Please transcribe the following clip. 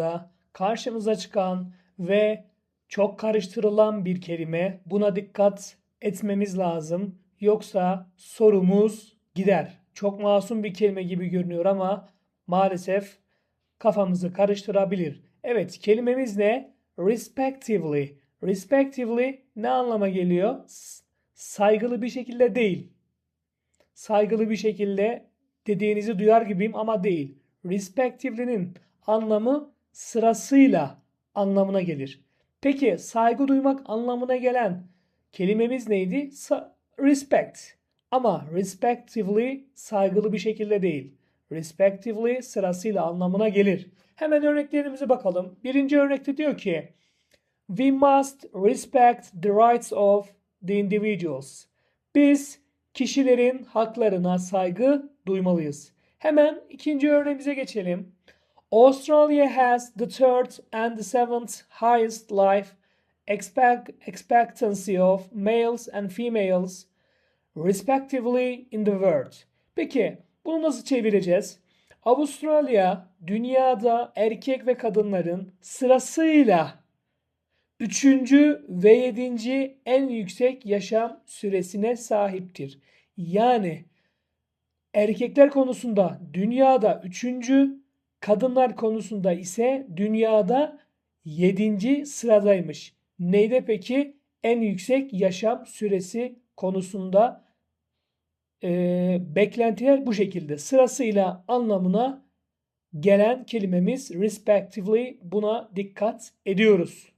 sorularında karşımıza çıkan ve çok karıştırılan bir kelime. Buna dikkat etmemiz lazım. Yoksa sorumuz gider. Çok masum bir kelime gibi görünüyor ama maalesef kafamızı karıştırabilir. Evet, kelimemiz ne? Respectively. Respectively ne anlama geliyor? Saygılı bir şekilde değil. Saygılı bir şekilde dediğinizi duyar gibiyim ama değil. Respectively'nin anlamı sırasıyla anlamına gelir. Peki saygı duymak anlamına gelen kelimemiz neydi? Sa- respect. Ama respectively saygılı bir şekilde değil. Respectively sırasıyla anlamına gelir. Hemen örneklerimize bakalım. Birinci örnekte diyor ki We must respect the rights of the individuals. Biz kişilerin haklarına saygı duymalıyız. Hemen ikinci örneğimize geçelim. Australia has the third and the seventh highest life expect expectancy of males and females respectively in the world. Peki bunu nasıl çevireceğiz? Avustralya dünyada erkek ve kadınların sırasıyla Üçüncü ve yedinci en yüksek yaşam süresine sahiptir. Yani erkekler konusunda dünyada üçüncü, kadınlar konusunda ise dünyada yedinci sıradaymış. Neyde peki? En yüksek yaşam süresi konusunda eee, beklentiler bu şekilde. Sırasıyla anlamına gelen kelimemiz respectively buna dikkat ediyoruz.